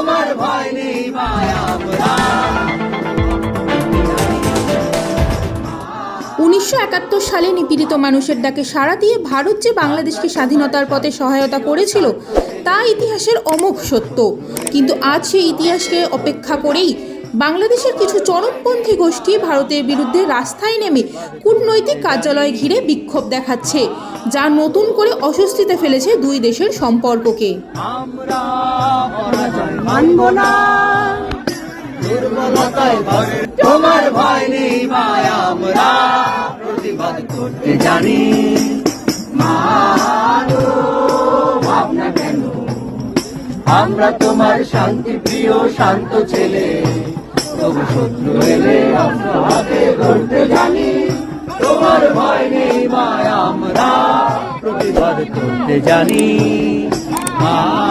তোমার ভয় নেই মায়া উনিশশো একাত্তর সালে নিপীড়িত মানুষের ডাকে সাড়া দিয়ে ভারত যে বাংলাদেশকে স্বাধীনতার পথে সহায়তা করেছিল তা ইতিহাসের অমোঘ সত্য। কিন্তু আজ সেই ইতিহাসকে অপেক্ষা করেই বাংলাদেশের কিছু চরমপন্থী গোষ্ঠী ভারতের বিরুদ্ধে রাস্তায় নেমে কূটনৈতিক কার্যালয় ঘিরে বিক্ষোভ দেখাচ্ছে যা নতুন করে অস্বস্তিতে ফেলেছে দুই দেশের সম্পর্ককে। না। তোমার ভয় নেই আমরা। প্রতিবাদ করতে জানি। আমরা তোমার শান্তি প্রিয়, শান্ত ছেলে। তবু শত্রু এলে অস্ত্র হাতে ধরতে জানি। তোমার ভয় নেই মায়া আমরা। প্রতিবাদ করতে জানি। মাগো